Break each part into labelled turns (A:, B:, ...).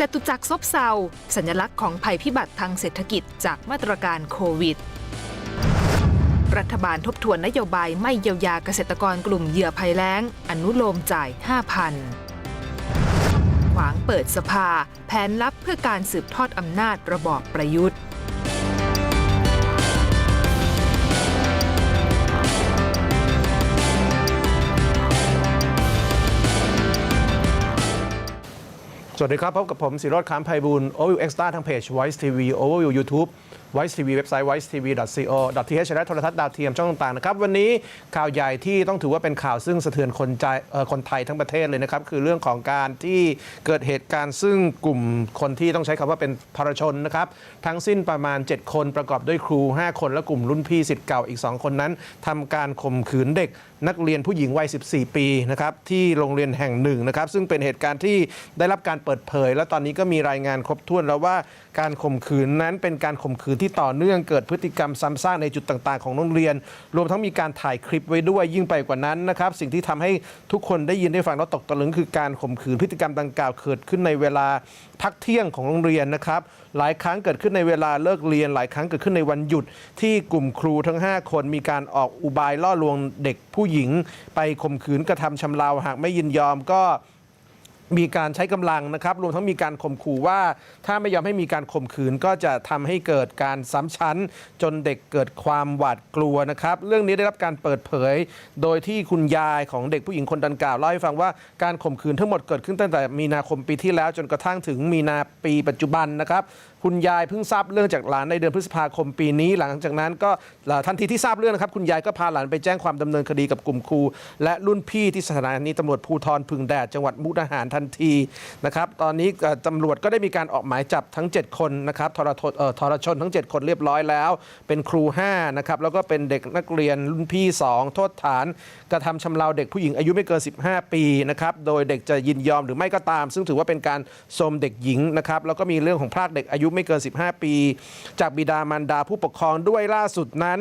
A: จตุจักรซบเซา สัญลักษณ์ของภัยพิบัติทางเศรษฐกิจจากมาตรการโควิด รัฐบาลทบทวนนโยบายไม่เยียวยาเกษตรกรกลุ่มเหยื่อภัยแล้ง อนุโลมจ่าย 5,000 ขวางเปิดสภา แผนลับเพื่อการสืบทอดอำนาจระบอบประยุทธ์
B: สวัสดีครับ พบกับผม สิโรธคามไพบูลโอวิวเอ็กซ์ต้าทางเพจ Voice TV Overview YouTube Voice TV เว็บไซต์ voice tv co th และโทรทัศน์ดาวเทียมช่องต่างๆนะครับวันนี้ข่าวใหญ่ที่ต้องถือว่าเป็นข่าวซึ่งสะเทือนคนใจคนไทยทั้งประเทศเลยนะครับคือเรื่องของการที่เกิดเหตุการณ์ซึ่งกลุ่มคนที่ต้องใช้คำว่าเป็นพรชนนะครับทั้งสิ้นประมาณ 7 คนประกอบด้วยครู 5 คนและกลุ่มรุ่นพี่สิทธิ์เก่าอีก 2 คนนั้นทำการข่มขืนเด็กนักเรียนผู้หญิงวัย 14 ปีนะครับที่โรงเรียนแห่งหนึ่งนะครับซึ่งเป็นเหตุการณ์ที่ได้รับการเปิดเผย และตอนนี้ก็มีรายงานครบถ้วนแล้วว่าการข่มขืนนั้นเป็นการข่มขืนที่ที่ต่อเนื่องเกิดพฤติกรรมซ้ำซากในจุดต่าง ๆ ของโรงเรียน รวมทั้งมีการถ่ายคลิปไว้ด้วยยิ่งไปกว่านั้นนะครับ สิ่งที่ทำให้ทุกคนได้ยินได้ฟังแล้วตกตะลึงคือการข่มขืนพฤติกรรมดังกล่าวเกิดขึ้นในเวลาพักเที่ยงของโรงเรียนนะครับ หลายครั้งเกิดขึ้นในเวลาเลิกเรียน หลายครั้งเกิดขึ้นในวันหยุดที่กลุ่มครูทั้ง 5 คนมีการออกอุบายล่อลวงเด็กผู้หญิง ไปข่มขืนกระทำชำเราหากไม่ยินยอมก็ มีการใช้กำลังนะครับรวมทั้งมีการข่มขู่ว่า ถ้าไม่ยอมให้มีการข่มขืนก็จะทำให้เกิดการซ้ำชั้น จนเด็กเกิดความหวาดกลัวนะครับ เรื่องนี้ได้รับการเปิดเผย โดยที่คุณยายของเด็กผู้หญิงคนดังกล่าวเล่าให้ฟังว่าการข่มขืนทั้งหมดเกิดขึ้นตั้งแต่มีนาคมปีที่แล้วจนกระทั่งถึงมีนาปีปัจจุบันนะครับ คุณยายเพิ่งทราบเรื่องจากหลานในเดือนพฤษภาคมปีนี้ หลังจากนั้นก็ทันทีที่ทราบเรื่องนะครับ คุณยายก็พาหลานไปแจ้งความดำเนินคดีกับกลุ่มครู และรุ่นพี่ที่สถานีตำรวจภูธรพึงแดดจังหวัดมุกดาหารทันทีนะครับตอนนี้ตำรวจก็ได้มีการออกหมายจับทั้ง 7 คนนะครับทรทเอ่อทรชนทั้ง 7 คนเรียบร้อยแล้ว เป็นครู5นะครับแล้วก็เป็นเด็กนักเรียนรุ่นพี่ 2 โทษฐานกระทำชำเราเด็กผู้หญิงอายุไม่เกิน 15 ปีนะครับโดยเด็กจะยินยอมหรือไม่ก็ตาม ซึ่งถือว่าเป็นการโทรมเด็กหญิงนะครับแล้วก็มีเรื่องของพรากเด็กอายุไม่เกิน 15 ปี จากบิดามารดาผู้ปกครองด้วยล่าสุดนั้น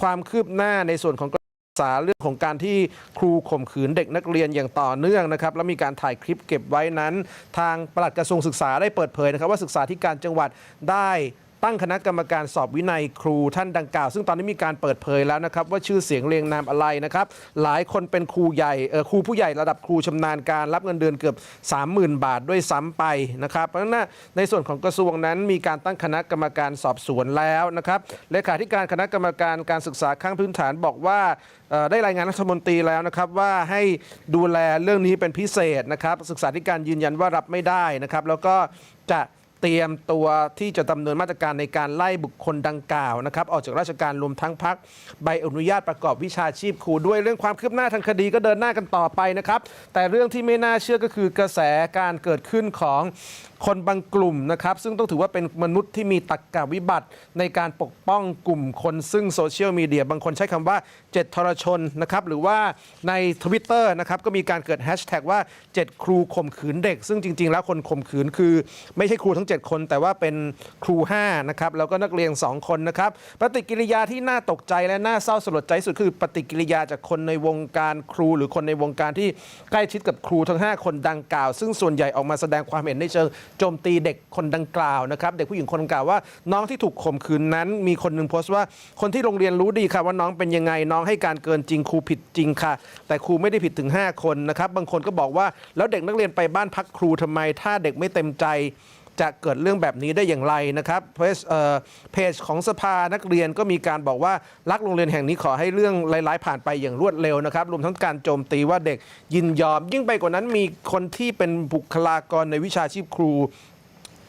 B: ความคืบหน้าในส่วนของศึกษาเรื่องของการที่ครูข่มขืนเด็กนักเรียนอย่างต่อเนื่องนะครับ และมีการถ่ายคลิปเก็บไว้นั้น ทางปลัดกระทรวงศึกษาได้เปิดเผยนะครับ ว่าศึกษาธิการจังหวัดได้ ตั้งคณะกรรมการสอบวินัยครูท่านดังกล่าว ซึ่งตอนนี้มีการเปิดเผยแล้วนะครับ ว่าชื่อเสียงเรียงนามอะไรนะครับ หลายคนเป็นครูใหญ่เออครูผู้ใหญ่ระดับครูชำนาญการรับเงินเดือนเกือบ 30,000 บาทด้วยซ้ำไปนะครับ เพราะฉะนั้นในส่วนของกระทรวงนั้นมีการตั้งคณะกรรมการสอบสวนแล้วนะครับเลขาธิการคณะกรรมการการศึกษาขั้นพื้นฐานบอกว่าได้รายงานรัฐมนตรีแล้วนะครับว่าให้ดูแลเรื่องนี้เป็นพิเศษนะครับ ศึกษาธิการยืนยันว่ารับไม่ได้นะครับ แล้วก็จะ เตรียมตัวที่จะดำเนินมาตรการในการไล่บุคคลดังกล่าวนะครับออกจากราชการรวมทั้งพักใบอนุญาตประกอบวิชาชีพครูด้วยเรื่องความคืบหน้าทางคดีก็เดินหน้ากันต่อไปนะครับ แต่เรื่องที่ไม่น่าเชื่อก็คือกระแสการเกิดขึ้นของคนบางกลุ่มนะครับ ซึ่งต้องถือว่าเป็นมนุษย์ที่มีตรรกะวิบัติในการปกป้องกลุ่มคนซึ่งโซเชียลมีเดียบางคนใช้คำว่า 7 ทรชนนะครับหรือว่าใน Twitter นะครับก็มีการเกิดแฮชแท็กว่า 7 ครูข่มขืนเด็ก ซึ่งจริง ๆ แล้วคนข่มขืนคือไม่ใช่ครูทั้ง7 คน แต่ว่าเป็นครู5นะครับแล้วก็นักเรียน 2 คนนะครับปฏิกิริยาที่น่าตกใจและน่าเศร้าสลดใจสุดคือปฏิกิริยาจากคนในวงการครู หรือคนในวงการที่ใกล้ชิดกับครูทั้ง 5 คนดังกล่าว ซึ่งส่วนใหญ่ออกมาแสดงความเห็นในเชิงโจมตีเด็กคนดังกล่าวนะครับเด็กผู้หญิงคนดังกล่าวว่าน้องที่ถูกข่มขืนนั้น มีคนหนึ่งโพสต์ว่าคนที่โรงเรียนรู้ดีค่ะว่าน้องเป็นยังไงน้องให้การเกินจริงครูผิดจริงค่ะ แต่ครูไม่ได้ผิดถึง 5 คนนะครับบางคนก็บอกว่าแล้วเด็กนักเรียนไปบ้านพักครูทำไม ถ้าเด็กไม่เต็มใจ จะเกิดเรื่องแบบนี้ได้อย่างไรนะครับเพจเพจของสภานักเรียนก็มีการบอกว่ารักโรงเรียนแห่งนี้ขอให้เรื่องร้ายๆผ่านไปอย่างรวดเร็วนะครับ รวมทั้งการโจมตีว่าเด็กยินยอม ยิ่งไปกว่านั้นมีคนที่เป็นบุคลากรในวิชาชีพครู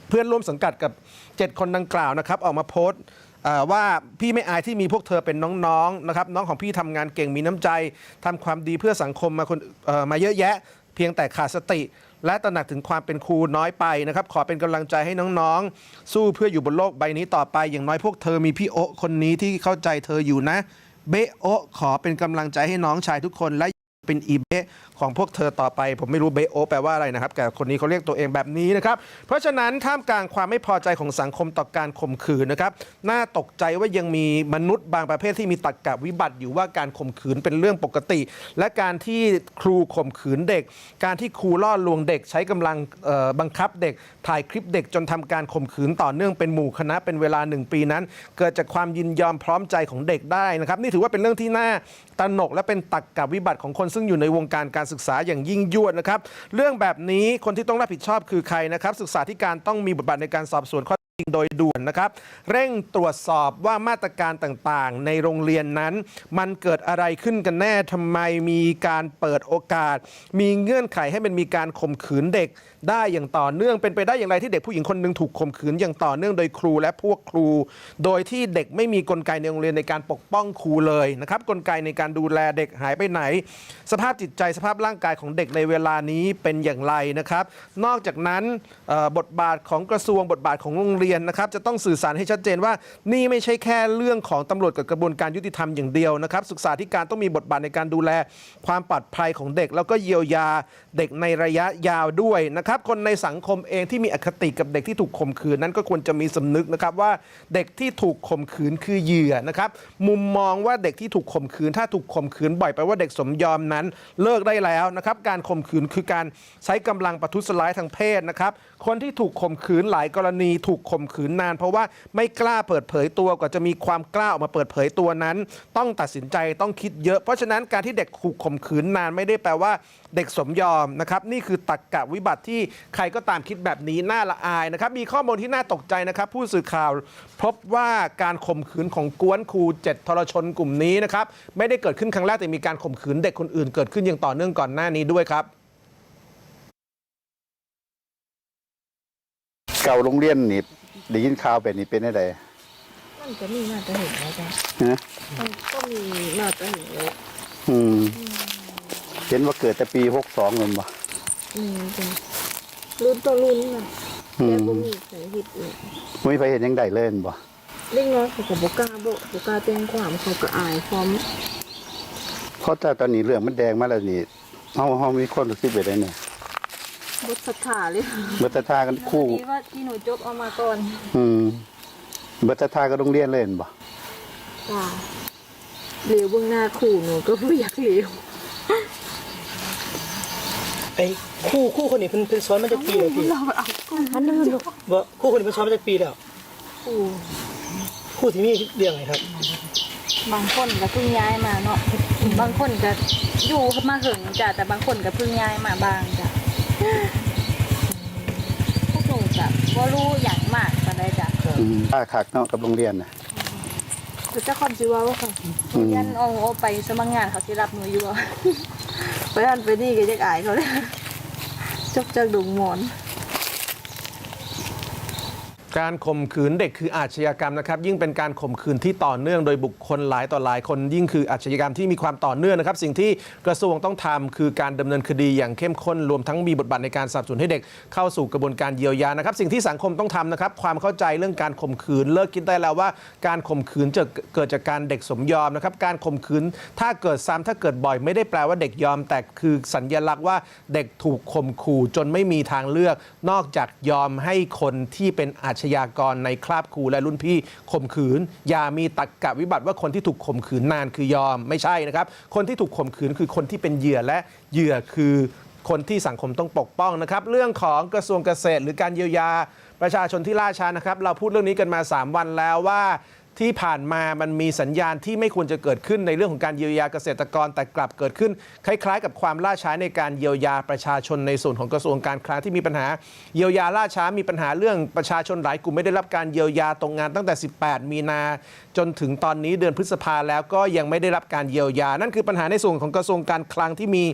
B: เพื่อนร่วมสังกัดกับ 7 คนดังกล่าวนะครับ ออกมาโพสต์ว่าพี่ไม่อายที่มีพวกเธอเป็นน้องๆนะครับน้องของพี่ทำงานเก่งมีน้ำใจทำความดีเพื่อสังคมมาคนมาเยอะแยะ เพียงแต่ขาดสติ และตระหนักถึงความเป็นครูน้อยไปนะครับ ขอเป็นกำลังใจให้น้องๆ สู้เพื่ออยู่บนโลกใบนี้ต่อไป อย่างน้อยพวกเธอมีพี่โอคนนี้ที่เข้าใจเธออยู่นะ เบโอขอเป็นกำลังใจให้น้องชายทุกคนและเป็นอีเบ ของพวกเธอต่อไป ผมไม่รู้เบโอแปลว่าอะไรนะครับ แต่คนนี้เขาเรียกตัวเองแบบนี้นะครับ เพราะฉะนั้นท่ามกลางความไม่พอใจของสังคมต่อการข่มขืนนะครับน่าตกใจว่ายังมีมนุษย์บางประเภทที่มีตรรกะวิบัติอยู่ว่าการข่มขืนเป็นเรื่องปกติ และการที่ครูข่มขืนเด็ก การที่ครูล่อลวงเด็กใช้กำลังบังคับเด็ก ถ่ายคลิปเด็กจนทำการข่มขืนต่อเนื่องเป็นหมู่คณะเป็นเวลาหนึ่งปีนั้น เกิดจากความยินยอมพร้อมใจของเด็กได้นะครับนี่ถือว่าเป็นเรื่องที่น่าตระหนกและเป็นตักกับวิบัติของคนซึ่งอยู่ในวงการการศึกษาอย่างยิ่งยวดนะครับ เรื่องแบบนี้คนที่ต้องรับผิดชอบคือใครนะครับ ศึกษาธิการต้องมีบทบาทในการสอบสวนข้อ โดยด่วนนะครับ เร่งตรวจสอบว่ามาตรการต่างๆ ในโรงเรียนนั้น มันเกิดอะไรขึ้นกันแน่ทำไมมีการเปิดโอกาส มีเงื่อนไขให้มันมีการข่มขืนเด็ก ได้อย่างต่อเนื่องเป็นไปได้อย่างไรที่เด็กผู้หญิงคนหนึ่งถูกข่มขืนอย่างต่อเนื่องโดยครูและพวกครู โดยที่เด็กไม่มีกลไกในโรงเรียนในการปกป้องครูเลยนะครับกลไกในการดูแลเด็กหายไปไหน สภาพจิตใจสภาพร่างกายของเด็กในเวลานี้เป็นอย่างไรนะครับ นอกจากนั้นบทบาทของกระทรวงบทบาทของโรงเรียนนะครับจะต้องสื่อสารให้ชัดเจนว่า นี่ไม่ใช่แค่เรื่องของตำรวจกับกระบวนการยุติธรรมอย่างเดียวนะครับศึกษาธิการต้องมีบทบาทในการดูแลความปลอดภัยของเด็ก แล้วก็เยียวยาเด็กในระยะยาวด้วยนะครับคนในสังคมเองที่มีอคติกับเด็กที่ถูกข่มขืนนั้นก็ควรจะมีสำนึกนะครับว่าเด็กที่ถูกข่มขืนคือเหยื่อนะครับมุมมองว่าเด็กที่ถูกข่มขืน ถ้าถูกข่มขืนบ่อยไปว่าเด็กสมยอมนั้นเลิกได้แล้วนะครับการข่มขืนคือการใช้กำลังประทุษร้ายทางเพศนะครับคนที่ถูกข่มขืนหลายกรณีถูกข่มขืนนาน เพราะว่าไม่กล้าเปิดเผยตัวกว่าจะมีความกล้าออกมาเปิดเผยตัวนั้น ต้องตัดสินใจต้องคิดเยอะ เพราะฉะนั้นการที่เด็กถูกข่มขืนนานไม่ได้แปลว่าเด็กสมยอมนะครับนี่คือตักกะวิบัติที่ใครก็ตามคิดแบบนี้น่าละอายนะครับมีข้อมูลที่น่าตกใจนะครับ ผู้สื่อข่าวพบว่าการข่มขืนของกวนครูเจ็ดทรชนกลุ่มนี้นะครับไม่ได้เกิดขึ้นครั้งแรกแต่มีการข่มขืนเด็กคนอื่นเกิดขึ้นอย่างต่อเนื่องก่อนหน้านี้ด้วยครับ
C: เก่าโรงเรียนนี่ ได้ยินข่าวแบบนี้เป็นได้ได
D: มันก็มีมาจะเห็นแล้วจ้ะ
C: ฮะ
D: มันก็มีมาจะเห็นแล้ว
C: อืม เห็นว่าเกิดแต่ปีหกสองเงินบ่
D: อืมจ้ะรุ่นต่อรุ่นน่ะ
C: อืม
D: แต่ก็มีสาเหตุอื่น
C: ไม่มีใครเห็นยังได้เล่นบ่
D: เล็กน้อยเขาก็บอกกล้าบอกบอกกล้าแจ้งความเขาก็อายพร้อม
C: เพราะแต่ตอนนี้เรื่องมันแดงมาแล้วนี่เฮาเฮามีคนรู้สึกแบบไดเนี่ย
D: บทศรัทธาเลย
C: เบิดศรัทธากันคู่
D: ดีว่าที่หนูจบเอามาก่อน
C: อืมเบิดศรัทธากับโรงเรียนเล่นบ่
D: จ้าเหลวเบื้องหน้าขู่หนูก็ไม่อยากเหลว
E: ไอ้คู่คู่คนนี้เพิ่นเพิ่นซ้อนมาจากปีแล้วพี่
D: เราเอาก่อนอันนั้นลูก
E: บ่คู่คนนี้เพิ่นซ้อนมาจากปีแล้ว
D: ขู่
E: คู่ที่มีเรื่องไงครับ
F: บางคนก็เพิ่งย้ายมาเนาะบางคนก็อยู่มาหึงจ้ะแต่บางคนก็เพิ่งย้ายมาบางจ้ะ พวกหนูจ้ะว่ารู้อย่างมากก็ได้จ้ะ
C: อืมค่าคักเนาะกับโรงเรียนน่ะ
D: จะเจ้าความจีว่าว่าค่ะ
C: อืม
F: ยันโอาโอไปสมัครงานเขาสิรับหนูอยู่บ่
D: ไปนั่นไปนี่ก็จะอายเขาเลยจกจากดุงหมอน
B: การข่มขืนเด็กคืออาชญากรรมนะครับ ยิ่งเป็นการข่มขืนที่ต่อเนื่องโดยบุคคลหลายต่อหลายคนยิ่งคืออาชญากรรมที่มีความต่อเนื่องนะครับ สิ่งที่กระทรวงต้องทำคือการดำเนินคดีอย่างเข้มข้นรวมทั้งมีบทบาทในการสนับสนุนให้เด็กเข้าสู่กระบวนการเยียวยานะครับ สิ่งที่สังคมต้องทำนะครับ ความเข้าใจเรื่องการข่มขืนเลิกคิดได้แล้วว่า การข่มขืนจะเกิดจากการเด็กสมยอมนะครับการข่มขืนถ้าเกิดซ้ำถ้าเกิดบ่อยไม่ได้แปลว่าเด็กยอม แต่คือสัญญลักษณ์ว่าเด็กถูกข่มขู่จนไม่มีทางเลือก นอกจากยอมให้คนที่เป็นอาชญากรในคราบครูและรุ่นพี่ข่มขืน อย่ามีตักกะวิบัติว่าคนที่ถูกข่มขืนนานคือยอมไม่ใช่นะครับ คนที่ถูกข่มขืนคือคนที่เป็นเหยื่อและเหยื่อคือคนที่สังคมต้องปกป้องนะครับ เรื่องของกระทรวงเกษตร หรือการเยียวยาประชาชนที่ล่าช้านะครับ เราพูดเรื่องนี้กันมา 3 วันแล้วว่า ที่ผ่านมามันมีสัญญาณที่ไม่ควรจะเกิดขึ้นในเรื่องของการเยียวยาเกษตรกร แต่กลับเกิดขึ้น คล้าย ๆ กับความล่าช้าในการเยียวยาประชาชนในส่วนของกระทรวงการคลังที่มีปัญหาเยียวยาล่าช้ามีปัญหาเรื่องประชาชนหลายกลุ่มไม่ได้รับการเยียวยาตรงงานตั้งแต่ 18 มีนาจนถึงตอนนี้เดือนพฤษภาแล้วก็ยังไม่ได้รับการเยียวยา นั่นคือปัญหาในส่วนของกระทรวงการคลังที่มี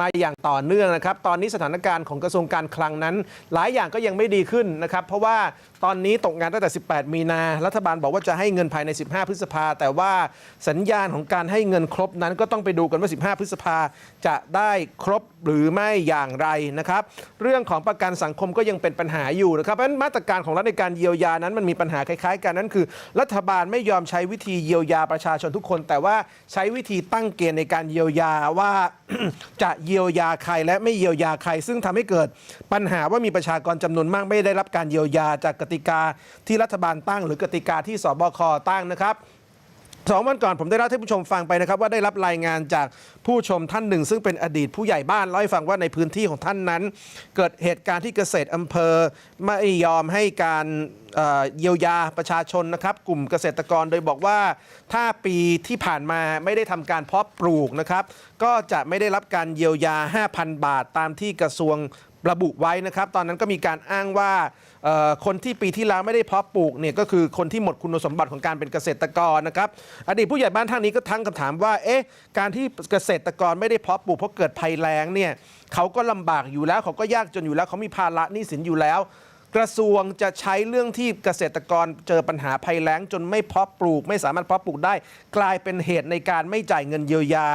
B: มาอย่างต่อเนื่องนะครับ ตอนนี้สถานการณ์ของกระทรวงการคลังนั้น หลายอย่างก็ยังไม่ดีขึ้นนะครับ เพราะว่าตอนนี้ตกงานตั้งแต่ 18 มีนา รัฐบาลบอกว่าจะให้เงินภายใน 15 พฤษภา แต่ว่าสัญญาณของการให้เงินครบนั้นก็ต้องไปดูกันว่า 15 พฤษภาจะได้ครบหรือไม่อย่างไรนะครับ เรื่องของประกันสังคมก็ยังเป็นปัญหาอยู่นะครับเพราะฉะนั้นมาตรการของรัฐในการเยียวยานั้นมันมีปัญหาคล้ายๆ กันนั่นคือ รัฐบาลไม่ยอมใช้วิธีเยียวยาประชาชนทุกคน แต่ว่าใช้วิธีตั้งเกณฑ์ในการเยียวยาว่าจะเยียวยาใครและไม่เยียวยาใคร ซึ่งทำให้เกิดปัญหาว่ามีประชากรจำนวนมากไม่ได้รับการเยียวยาจากกติกาที่รัฐบาลตั้ง หรือกติกาที่สบคตั้งนะครับ สองวันก่อนผมได้เล่าให้ผู้ชมฟังไปนะครับว่าได้รับรายงานจากผู้ชมท่านหนึ่ง ซึ่งเป็นอดีตผู้ใหญ่บ้านเล่าให้ฟังว่าในพื้นที่ของท่านนั้น เกิดเหตุการณ์ที่เกษตรอำเภอไม่ยอมให้การเยียวยาประชาชนนะครับ กลุ่มเกษตรกรโดยบอกว่า ถ้าปีที่ผ่านมาไม่ได้ทำการเพาะปลูกนะครับ ก็จะไม่ได้รับการเยียวยา 5,000 บาทตามที่กระทรวงระบุไว้นะครับ ตอนนั้นก็มีการอ้างว่า คนที่ปีที่แล้วไม่ได้เพาะปลูกเนี่ยก็คือคนที่หมดคุณสมบัติของการเป็นเกษตรกรนะครับอดีตผู้ใหญ่บ้านท่านนี้ก็ทั้งคำถามว่าเอ๊ะการที่เกษตรกรไม่ได้เพาะปลูกเพราะเกิดภัยแล้งเนี่ยเขาก็ลำบากอยู่แล้วเขาก็ยากจนอยู่แล้วเขามีภาระหนี้สินอยู่แล้ว กระทรวงจะใช้เรื่องที่เกษตรกรเจอปัญหาภัยแล้งจนไม่เพาะปลูก ไม่สามารถเพาะปลูกได้ กลายเป็นเหตุในการไม่จ่ายเงินเยียวยา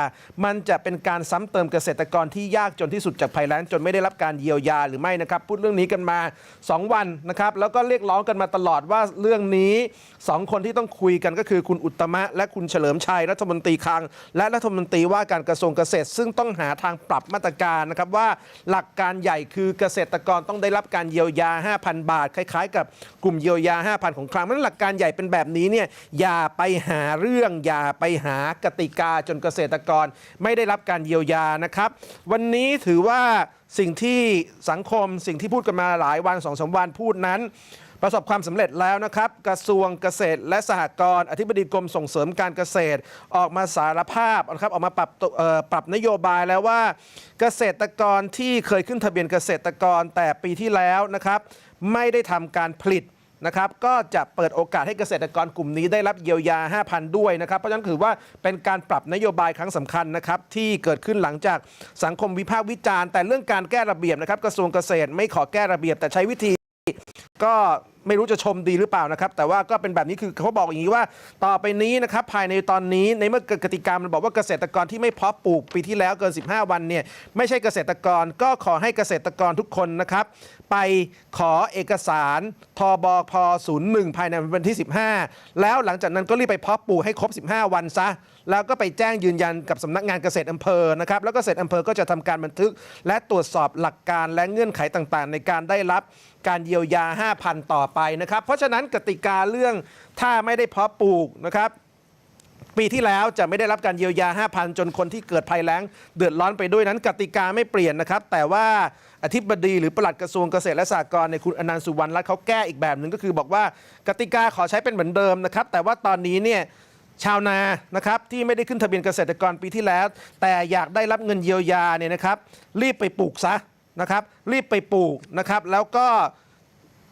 B: มันจะเป็นการซ้ำเติมเกษตรกรที่ยากจนที่สุดจากภัยแล้งจนไม่ได้รับการเยียวยาหรือไม่นะครับ พูดเรื่องนี้กันมา 2 วันนะครับ แล้วก็เรียกร้องกันมาตลอดว่าเรื่องนี้ 2 คนที่ต้องคุยกันก็คือคุณอุตตมะ และคุณเฉลิมชัยรัฐมนตรีคลัง และรัฐมนตรีว่าการกระทรวงเกษตร ซึ่งต้องหาทางปรับมาตรการนะครับว่าหลักการใหญ่คือเกษตรกรต้องได้รับการเยียวยา5,000บาท คล้ายๆ กับกลุ่มเยียวยา 5,000 ของคลังนั้นหลักการใหญ่เป็นแบบนี้เนี่ยอย่าไปหาเรื่องอย่าไปหากติกาจนเกษตรกร ไม่ได้รับการเยียวยานะครับ วันนี้ถือว่าสิ่งที่สังคมสิ่งที่พูดกันมาหลายวันสองสามวันพูดนั้น ประสบความสำเร็จแล้วนะครับ กระทรวงเกษตรและสหกรณ์อธิบดีกรมส่งเสริมการเกษตร ออกมาสารภาพนะครับออกมาปรับปรับนโยบายแล้วว่า เกษตรกรที่เคยขึ้นทะเบียนเกษตรกรแต่ปีที่แล้วนะครับ ไม่ได้ทำการผลิตนะครับก็จะเปิดโอกาสให้เกษตรกรกลุ่มนี้ได้รับเยียวยา 5,000 ด้วยนะครับ เพราะฉะนั้นถือว่าเป็นการปรับนโยบายครั้งสำคัญนะครับ ที่เกิดขึ้นหลังจากสังคมวิพากษ์วิจารณ์ แต่เรื่องการแก้ระเบียบนะครับ กระทรวงเกษตรไม่ขอแก้ระเบียบแต่ใช้วิธี ก็ไม่รู้จะชมดีหรือเปล่านะครับ แต่ว่าก็เป็นแบบนี้คือเขาบอกอย่างนี้ว่า ต่อไปนี้นะครับภายในตอนนี้ในเมื่อกติกามันบอกว่าเกษตรกรที่ไม่เพาะปลูกปีที่แล้วเกิน 15 วันเนี่ยไม่ใช่เกษตรกรก็ขอให้เกษตรกรทุกคนนะครับ ไปขอเอกสารทบพ01 ภายในวันที่ 15 แล้วหลังจากนั้นก็รีบไปเพาะปลูกให้ครบ 15 วันซะ แล้วก็ไปแจ้งยืนยันกับสำนักงานเกษตรอำเภอนะครับแล้วก็เกษตรอำเภอก็จะทำการบันทึก และตรวจสอบหลักการและเงื่อนไขต่างๆ ในการได้รับ การเยียวยา 5,000 ต่อไปนะครับ เพราะฉะนั้นกติกาเรื่องถ้าไม่ได้เพาะปลูกนะครับปีที่แล้วจะไม่ได้รับการเยียวยา 5,000 จนคนที่เกิดภัยแล้ง เดือดร้อนไปด้วยนั้นกติกาไม่เปลี่ยนนะครับ แต่ว่าอธิบดีหรือปลัดกระทรวงเกษตรและสหกรณ์ในคุณอนันต์สุวรรณรัตน์เขาแก้อีกแบบหนึ่งก็คือบอกว่ากติกาขอใช้เป็นเหมือนเดิมนะครับ แต่ว่าตอนนี้เนี่ยชาวนานะครับที่ไม่ได้ขึ้นทะเบียนเกษตรกรปีที่แล้ว แต่อยากได้รับเงินเยียวยาเนี่ยนะครับ รีบไปปลูกซะ นะครับรีบไปปลูกนะครับแล้วก็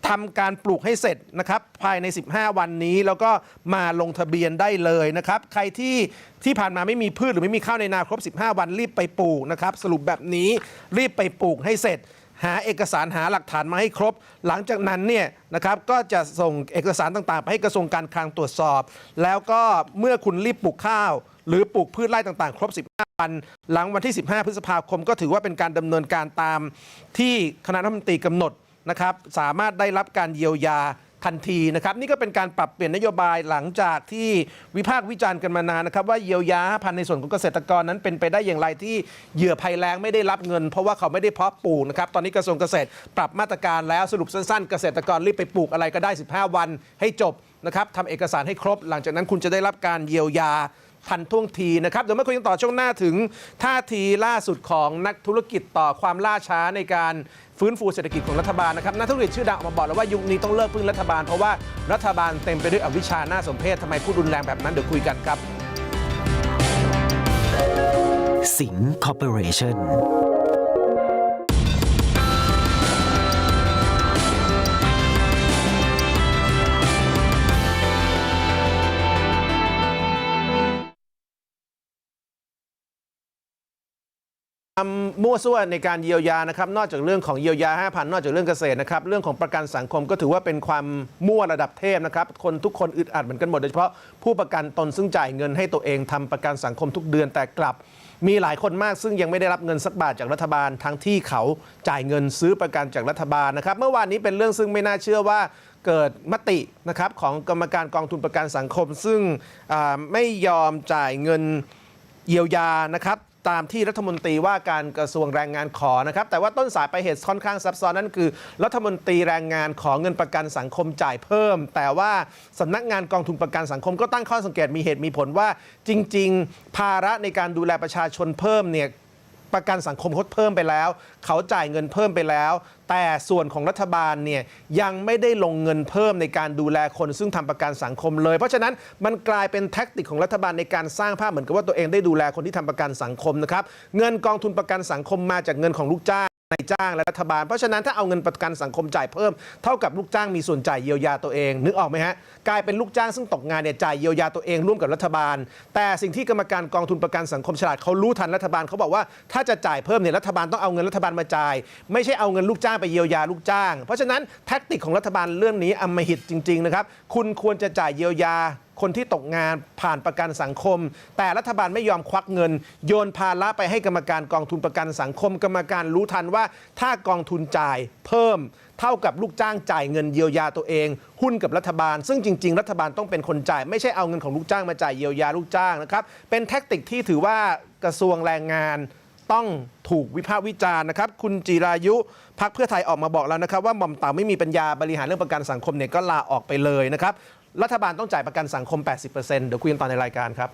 B: ทำการปลูกให้เสร็จนะครับภายใน 15 วันนี้แล้วก็มาลงทะเบียนได้เลยนะครับใครที่ที่ผ่านมาไม่มีพืชหรือไม่มีข้าวในนาครบ 15 วันรีบไปปลูกนะครับสรุปแบบนี้รีบไปปลูกให้เสร็จ หาเอกสารหาหลักฐานมาให้ครบ หลังจากนั้นเนี่ยนะครับก็จะส่งเอกสารต่างๆ ไปให้กระทรวงการคลังตรวจสอบ แล้วก็เมื่อคุณรีบปลูกข้าว หรือปลูกพืชไร่ต่างๆ ครบ 15 วันหลังวันที่ 15 พฤษภาคมก็ถือว่าเป็นการดำเนินการตามที่คณะรัฐมนตรีกำหนดนะครับ สามารถได้รับการเยียวยาทันทีนะครับ นี่ก็เป็นการปรับเปลี่ยนนโยบายหลังจากที่วิพากษ์วิจารณ์กันมานานนะครับ ว่าเยียวยาพันในส่วนของเกษตรกรนั้นเป็นไปได้อย่างไรที่เหยื่อภัยแล้งไม่ได้รับเงิน เพราะว่าเขาไม่ได้เพาะปลูกนะครับ ตอนนี้กระทรวงเกษตรปรับมาตรการแล้วสรุปสั้นๆ เกษตรกรรีบไปปลูกอะไรก็ได้ 15 วันให้จบนะครับทำเอกสารให้ครบ หลังจากนั้นคุณจะได้รับการเยียวยา ทันท่วงทีนะครับเดี๋ยวมาคุยกันต่อช่วงหน้าถึงท่าทีล่าสุดของนักธุรกิจต่อความล่าช้าในการฟื้นฟูเศรษฐกิจของรัฐบาลนะครับนักธุรกิจชื่อดังออกมาบอกแล้วว่ายุคนี้ต้องเลิกพึ่งรัฐบาลเพราะว่ารัฐบาลเต็มไปด้วยอวิชชาหน้าสมเพชทำไมพูดรุนแรงแบบนั้นเดี๋ยวคุยกันครับ
G: สิงห์คอร์ปอเรชั่น
B: ทำมั่วซั่วในการเยียวยานะครับนอกจากเรื่องของเยียวยา 5,000 นอกจากเรื่องเกษตรนะครับเรื่องของประกันสังคมก็ถือว่าเป็นความมั่วระดับเทพนะครับคนทุกคนอึดอัดเหมือนกันหมดโดยเฉพาะผู้ประกันตนซึ่งจ่ายเงินให้ตัวเองทำประกันสังคมทุกเดือนแต่กลับ มีหลายคนมากซึ่งยังไม่ได้รับเงินสักบาทจากรัฐบาลทั้งที่เขาจ่ายเงินซื้อประกันจากรัฐบาลนะครับเมื่อวานนี้เป็นเรื่องซึ่งไม่น่าเชื่อว่าเกิดมตินะครับของกรรมการกองทุนประกันสังคม ซึ่งอ่าไม่ยอมจ่ายเงิน เยียวยานะครับ ตามที่รัฐมนตรีว่าการกระทรวงแรงงานขอนะครับ แต่ว่าต้นสายไปเหตุค่อนข้างซับซ้อนนั่นคือ รัฐมนตรีแรงงานขอเงินประกันสังคมจ่ายเพิ่ม แต่ว่าสำนักงานกองทุนประกันสังคมก็ตั้งข้อสังเกตมีเหตุมีผลว่าจริง ๆ ภาระในการดูแลประชาชนเพิ่มเนี่ย ประกันสังคมเขาเพิ่มไปแล้ว เขาจ่ายเงินเพิ่มไปแล้ว แต่ส่วนของรัฐบาลเนี่ยยังไม่ได้ลงเงินเพิ่มในการดูแลคนซึ่งทำประกันสังคมเลย เพราะฉะนั้นมันกลายเป็นแท็กติกของรัฐบาลในการสร้างภาพเหมือนกับว่าตัวเองได้ดูแลคนที่ทำประกันสังคมนะครับเงินกองทุนประกันสังคมมาจากเงินของลูกจ้าง นายจ้างและรัฐบาล เพราะฉะนั้นถ้าเอาเงินประกันสังคมจ่ายเพิ่มเท่ากับลูกจ้างมีส่วนจ่ายเยียวยาตัวเอง นึกออกไหมฮะกลายเป็นลูกจ้างซึ่งตกงานเนี่ยจ่ายเยียวยาตัวเองร่วมกับรัฐบาล แต่สิ่งที่กรรมการกองทุนประกันสังคมฉลาดเขารู้ทันรัฐบาลเขาบอกว่าถ้าจะจ่ายเพิ่มเนี่ยรัฐบาลต้องเอาเงินรัฐบาลมาจ่าย ไม่ใช่เอาเงินลูกจ้างไปเยียวยาลูกจ้าง เพราะฉะนั้นแท็กติกของรัฐบาลเรื่องนี้อมหิตจริงๆนะครับคุณควรจะจ่ายเยียวยา คนที่ตกงานผ่านประกันสังคม แต่รัฐบาลไม่ยอมควักเงิน โยนภาระไปให้กรรมการกองทุนประกันสังคม กรรมการรู้ทันว่า ถ้ากองทุนจ่ายเพิ่ม เท่ากับลูกจ้างจ่ายเงินเยียวยาตัวเอง หุ้นกับรัฐบาล ซึ่งจริง ๆ รัฐบาลต้องเป็นคนจ่าย ไม่ใช่เอาเงินของลูกจ้างมาจ่ายเยียวยาลูกจ้างนะครับเป็นแท็กติกที่ถือว่ากระทรวงแรงงานต้องถูกวิพากษ์วิจารณ์นะครับ คุณจิรายุพักเพื่อไทยออกมาบอกแล้วนะครับ ว่าหม่อมเต่าไม่มีปัญญาบริหารเรื่องประกันสังคมเนี่ยก็ลาออกไปเลยนะครับ รัฐบาลต้องจ่ายประกันสังคม 80%เดี๋ยวคุยกันตอนในรายการครับ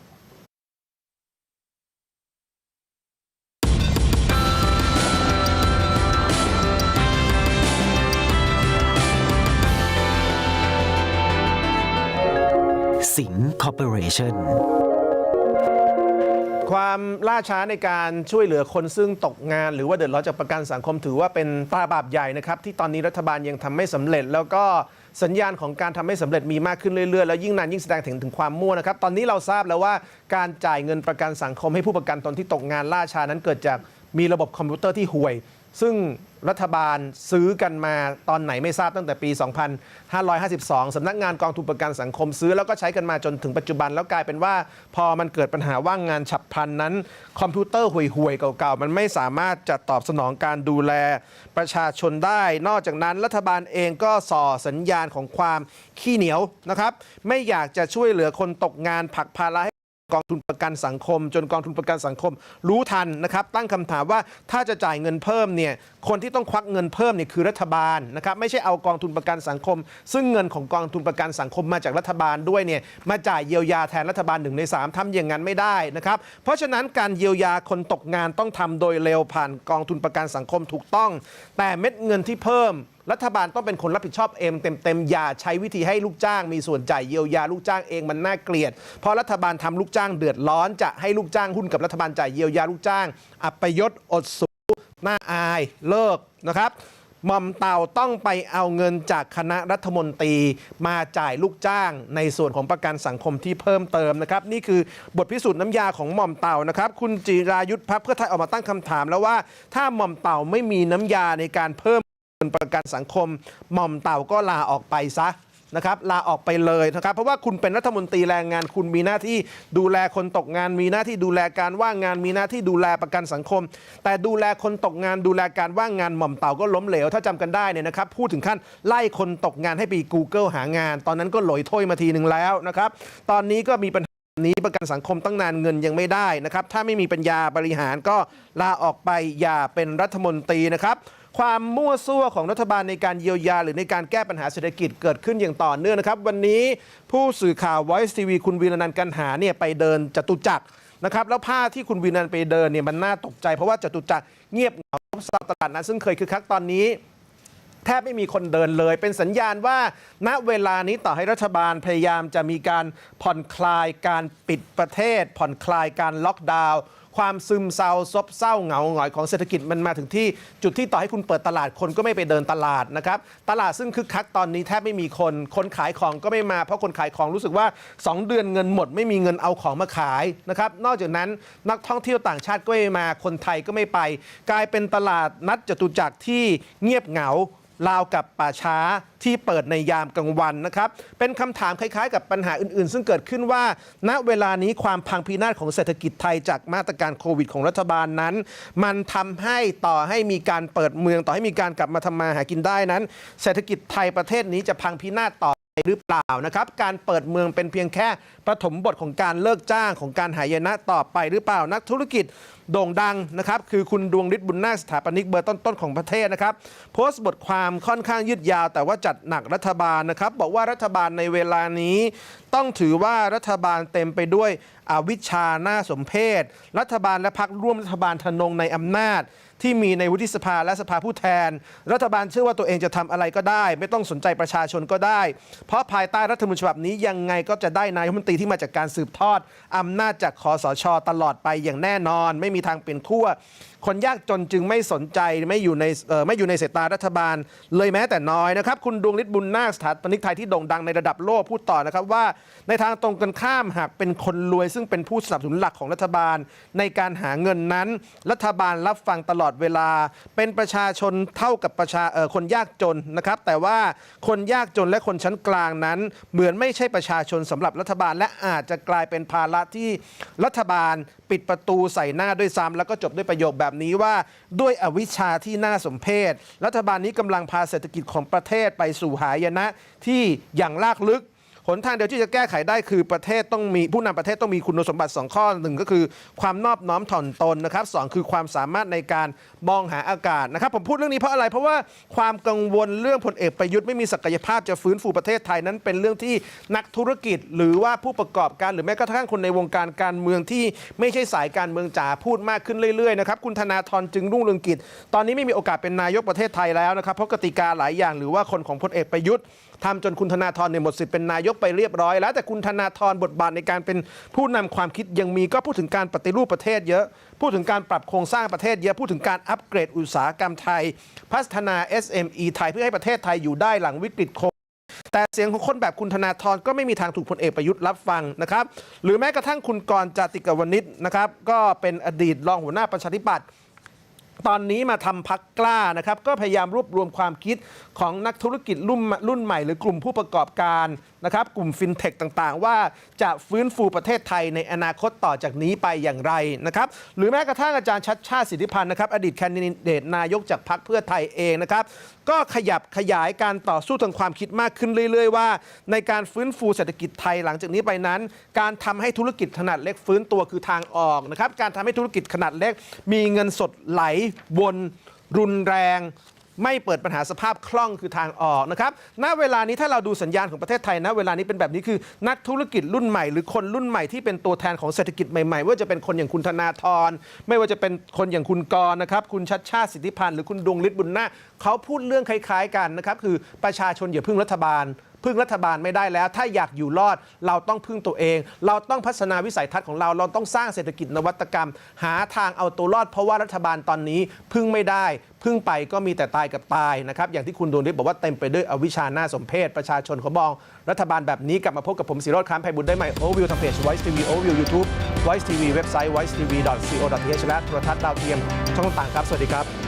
G: สิงห์คอร์ปอเรชั่น
B: ความล่าช้าในการช่วยเหลือคนซึ่งตกงาน หรือว่าเดือดร้อนจากประกันสังคมถือว่าเป็นตราบาปใหญ่นะครับ ที่ตอนนี้รัฐบาลยังทำไม่สำเร็จแล้วก็ สัญญาณของการทำไม่สำเร็จมีมากขึ้นเรื่อยๆ แล้วยิ่งนานยิ่งแสดงถึงถึงความมั่วนะครับ ตอนนี้เราทราบแล้วว่าการจ่ายเงินประกันสังคมให้ผู้ประกันตนที่ตกงานล่าช้านั้นเกิดจากมีระบบคอมพิวเตอร์ที่ห่วย ซึ่งรัฐบาลซื้อกันมาตอนไหนไม่ทราบตั้งแต่ปี 2552สำนักงานกองทุนประกันสังคมซื้อแล้วก็ใช้กันมาจนถึงปัจจุบันแล้วกลายเป็นว่า พอมันเกิดปัญหาว่างงานฉับพลันนั้น คอมพิวเตอร์ห่วยๆ เก่าๆ มันไม่สามารถจะตอบสนองการดูแลประชาชนได้ นอกจากนั้นรัฐบาลเองก็ส่อสัญญาณของความขี้เหนียวนะครับ ไม่อยากจะช่วยเหลือคนตกงานผักภาระ กองทุนประกันสังคม จนกองทุนประกันสังคม รู้ทันนะครับ ตั้งคำถามว่าถ้าจะจ่ายเงินเพิ่มเนี่ยคนที่ต้องควักเงินเพิ่มเนี่ยคือรัฐบาลนะครับไม่ใช่เอากองทุนประกันสังคม ซึ่งเงินของกองทุนประกันสังคมมาจากรัฐบาลด้วยเนี่ยมาจ่ายเยียวยาแทนรัฐบาลหนึ่งในสามทำอย่างนั้นไม่ได้นะครับเพราะฉะนั้นการเยียวยาคนตกงานต้องทำโดยเร็วผ่านกองทุนประกันสังคมถูกต้อง แต่เม็ดเงินที่เพิ่ม รัฐบาลต้องเป็นคนรับผิดชอบเองเต็มๆอย่าใช้วิธีให้ลูกจ้างมีส่วนจ่ายเยียวยาลูกจ้างเองมันน่าเกลียด เพราะรัฐบาลทำลูกจ้างเดือดร้อนจะให้ลูกจ้างหุ้นกับรัฐบาลจ่ายเยียวยาลูกจ้าง อัปยศอดสูน่าอายเลิกนะครับหม่อมเต่าต้องไปเอาเงินจากคณะรัฐมนตรีมาจ่ายลูกจ้างในส่วนของประกันสังคมที่เพิ่มเติมนะครับ นี่คือบทพิสูจน์น้ำยาของหม่อมเต่านะครับ คุณจิรายุทธพักเพื่อไทยออกมาตั้งคำถามแล้วว่า ถ้าหม่อมเต่าไม่มีน้ำยาในการเพิ่มินประกันสังคมหม่อมเต่าก็ลาออกไปซะนะครับลาออกไปเลยนะครับเพราะว่าคุณเป็นรัฐมนตรีแรงงาน คุณมีหน้าที่ดูแลคนตกงาน มีหน้าที่ดูแลการว่างงาน มีหน้าที่ดูแลประกันสังคม แต่ดูแลคนตกงานดูแลการว่างงานหม่อมเต่าก็ล้มเหลว ถ้าจำกันได้เนี่ยนะครับพูดถึงขั้นไล่คนตกงานให้ไป Google หางาน ตอนนั้นก็หลอยถ้วยมาทีหนึ่งแล้วนะครับตอนนี้ก็มีปัญหานี้ประกันสังคมตั้งนานเงินยังไม่ได้นะครับถ้าไม่มีปัญญาบริหารก็ลาออกไปอย่าเป็นรัฐมนตรีนะครับ ความมั่วซั่วของรัฐบาลในการเยียวยา หรือในการแก้ปัญหาเศรษฐกิจเกิดขึ้นอย่างต่อเนื่องนะครับ วันนี้ผู้สื่อข่าว Voice TV คุณวีรนันท์กันหาเนี่ยไปเดินจตุจักรนะครับแล้วผ้าที่คุณวีรนันท์ไปเดินเนี่ยมันน่าตกใจ เพราะว่าจตุจักรเงียบเหงาตลาดนั้นซึ่งเคยคึกคักตอนนี้แทบไม่มีคนเดินเลย เป็นสัญญาณว่า ณเวลานี้ต่อให้รัฐบาลพยายามจะมีการผ่อนคลายการปิดประเทศ ผ่อนคลายการล็อกดาวน์ ความซึมเศร้าซบเศร้าเหงาหงอยของเศรษฐกิจมันมาถึงที่จุดที่ต่อให้คุณเปิดตลาดคนก็ไม่ไปเดินตลาดนะครับตลาดซึ่งคึกคักตอนนี้แทบไม่มีคน คนขายของก็ไม่มาเพราะคนขายของรู้สึกว่า 2 เดือนเงินหมด ไม่มีเงินเอาของมาขายนะครับนอกจากนั้นนักท่องเที่ยวต่างชาติก็ไม่มาคนไทยก็ไม่ไป กลายเป็นตลาดนัดจตุจักรที่เงียบเหงา ลาวกับป่าช้าที่เปิดในยามกลางวันนะครับ เป็นคำถามคล้ายๆ กับปัญหาอื่นๆ ซึ่งเกิดขึ้นว่า ณเวลานี้ความพังพินาศของเศรษฐกิจไทยจากมาตรการโควิดของรัฐบาลนั้น มันทำให้ต่อให้มีการเปิดเมือง ต่อให้มีการกลับมาทำมาหากินได้นั้น เศรษฐกิจไทยประเทศนี้จะพังพินาศต่อ หรือเปล่านะครับ การเปิดเมืองเป็นเพียงแค่ปฐมบทของการเลิกจ้างของการหายนะต่อไปหรือเปล่านักธุรกิจโด่งดังนะครับ คือคุณดวงฤทธิ์บุญนาคสถาปนิกเบอร์ต้นๆของประเทศนะครับ โพสต์บทความค่อนข้างยืดยาว แต่ว่าจัดหนักรัฐบาลนะครับ บอกว่ารัฐบาลในเวลานี้ต้องถือว่ารัฐบาลเต็มไปด้วยอวิชชาหน้าสมเพศรัฐบาลและพรรคร่วมรัฐบาลทนงในอำนาจ ที่มีในวุฒิสภาและสภาผู้แทน รัฐบาลเชื่อว่าตัวเองจะทำอะไรก็ได้ ไม่ต้องสนใจประชาชนก็ได้ เพราะภายใต้รัฐธรรมนูญฉบับนี้ยังไงก็จะได้นายรัฐมนตรีที่มาจากการสืบทอดอำนาจจากคอสช ตลอดไปอย่างแน่นอน ไม่มีทางเปลี่ยนขั้ว คนยากจนจึงไม่สนใจไม่อยู่ในไม่อยู่ในสายตารัฐบาล เลยแม้แต่น้อยนะครับคุณดวงฤทธิ์บุญนาคสถาปนิกไทยที่โด่งดังในระดับโลกพูดต่อนะครับว่า ในทางตรงกันข้ามหากเป็นคนรวย ซึ่งเป็นผู้สนับสนุนหลักของรัฐบาล ในการหาเงินนั้น รัฐบาลรับฟังตลอดเวลา เป็นประชาชนเท่ากับประชาคนยากจนนะครับ แต่ว่าคนยากจนและคนชั้นกลางนั้น เหมือนไม่ใช่ประชาชนสำหรับรัฐบาล และอาจจะกลายเป็นภาระที่รัฐบาลปิดประตูใส่หน้าด้วยซ้ำแล้วก็จบด้วยประโยคแบบนี้ว่าด้วยอวิชชาที่น่าสมเพชรัฐบาลนี้กำลังพาเศรษฐกิจของประเทศไปสู่หายนะที่อย่างลากลึก หนทางเดียวที่จะแก้ไขได้คือประเทศต้องมีผู้นำประเทศต้องมีคุณสมบัติ 2 ข้อหนึ่งก็คือความนอบน้อมถ่อมตนนะครับสองคือความสามารถในการมองหาอากาศนะครับ ผมพูดเรื่องนี้เพราะอะไร เพราะว่าความกังวลเรื่องพลเอกประยุทธ์ไม่มีศักยภาพจะฟื้นฟูประเทศไทยนั้นเป็นเรื่องที่นักธุรกิจ หรือว่าผู้ประกอบการหรือแม้กระทั่งคนในวงการการเมืองที่ไม่ใช่สายการเมืองจ๋าพูดมากขึ้นเรื่อยๆนะครับคุณธนาธรจึงรุ่งเรืองกิจ ตอนนี้ไม่มีโอกาสเป็นนายกประเทศไทยแล้วนะครับเพราะกติกาหลายอย่าง หรือว่าคนของพลเอกประยุทธ์ ทำจนคุณธนาธรเนี่ยหมดสิทธิ์เป็นนายกไปเรียบร้อย แล้วแต่คุณธนาธรบทบาทในการเป็นผู้นำความคิดยังมีก็พูดถึงการปฏิรูปประเทศเยอะ พูดถึงการปรับโครงสร้างประเทศเยอะพูดถึงการอัปเกรดอุตสาหกรรมไทย พัฒนา SME ไทยเพื่อให้ประเทศไทยอยู่ได้หลังวิกฤตโควิดแต่เสียงของคนแบบคุณธนาธรก็ไม่มีทางถูกพลเอกประยุทธ์รับฟังนะครับ หรือแม้กระทั่งคุณกรณ์จติกาวนิชนะครับ ก็เป็นอดีตรองหัวหน้าประชาธิปัตย์ ตอนนี้มาทำพักกล้านะครับก็พยายามรวบรวมความคิดของนักธุรกิจรุ่นรุ่นใหม่หรือกลุ่มผู้ประกอบการนะครับกลุ่มฟินเทคต่างๆ ว่าจะฟื้นฟูประเทศไทยในอนาคตต่อจากนี้ไปอย่างไรนะครับหรือแม้กระทั่งอาจารย์ชัดชาติสิทธิพันธ์นะครับอดีตแคนดิเดตนายกจากพรรคเพื่อไทยเองนะครับก็ขยับขยายการต่อสู้ทางความคิดมากขึ้นเรื่อย ๆ ว่า ในการฟื้นฟูเศรษฐกิจไทยหลังจากนี้ไปนั้น การทำให้ธุรกิจขนาดเล็กฟื้นตัวคือทางออกนะครับการทำให้ธุรกิจขนาดเล็กมีเงินสดไหลวน รุนแรง ไม่เปิดปัญหาสภาพคล่องคือทางออกนะครับ ณ เวลานี้ถ้าเราดูสัญญาณของประเทศไทยนะ เวลานี้เป็นแบบนี้คือนักธุรกิจรุ่นใหม่ หรือคนรุ่นใหม่ที่เป็นตัวแทนของเศรษฐกิจใหม่ๆไม่ว่าจะเป็นคนอย่างคุณธนาธร ไม่ว่าจะเป็นคนอย่างคุณกรณ์นะครับ คุณชัดชาติสิทธิพันธ์หรือคุณดวงฤทธิ์บุญนาคเขาพูดเรื่องคล้ายๆกันนะครับ คือประชาชนอย่าพึ่งรัฐบาล พึ่งรัฐบาลไม่ได้แล้ว ถ้าอยากอยู่รอดเราต้องพึ่งตัวเอง เราต้องพัฒนาวิสัยทัศน์ของเรา เราต้องสร้างเศรษฐกิจนวัตกรรม หาทางเอาตัวรอด เพราะว่ารัฐบาลตอนนี้พึ่งไม่ได้ พึ่งไปก็มีแต่ตายกับตายนะครับอย่างที่คุณดวงฤทธิ์บอกว่าเต็มไปด้วยอวิชชาหน้าสมเพศประชาชนเขามอง รัฐบาลแบบนี้กลับมาพบกับผมสิโรจน์ค้ามไพบุญได้ใหม่โอวิวทางเพจ Voice TV โอวิว YouTube Voice TV เว็บไซต์ voice tv co th และโทรทัศน์ดาวเทียมช่องต่างๆครับสวัสดีครับ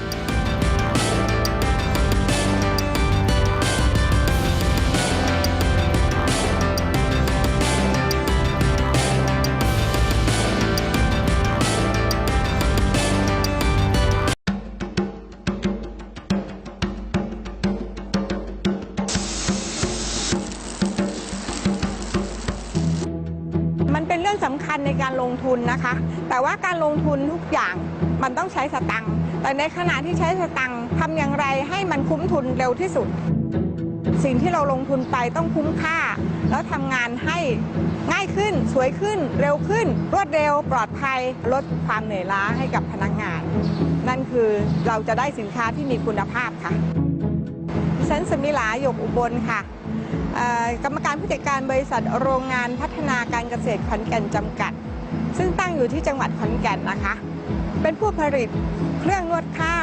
H: ในการลงทุนนะคะ แต่ว่าการลงทุนทุกอย่างมันต้องใช้สตังค์แต่ในขณะที่ใช้สตังค์ทำอย่างไรให้มันคุ้มทุนเร็วที่สุด สิ่งที่เราลงทุนไปต้องคุ้มค่า แล้วทำงานให้ง่ายขึ้นสวยขึ้น เร็วขึ้น รวดเร็ว ปลอดภัย ลดความเหนื่อยล้าให้กับพนักงาน นั่นคือเราจะได้สินค้าที่มีคุณภาพค่ะฉันสมิลาหยกอุบลค่ะ กรรมการผู้จัดการบริษัทโรงงานพัฒนาการเกษตรขอนแก่นจำกัด ซึ่งตั้งอยู่ที่จังหวัดขอนแก่นนะคะ เป็นผู้ผลิตเครื่องนวดข้าว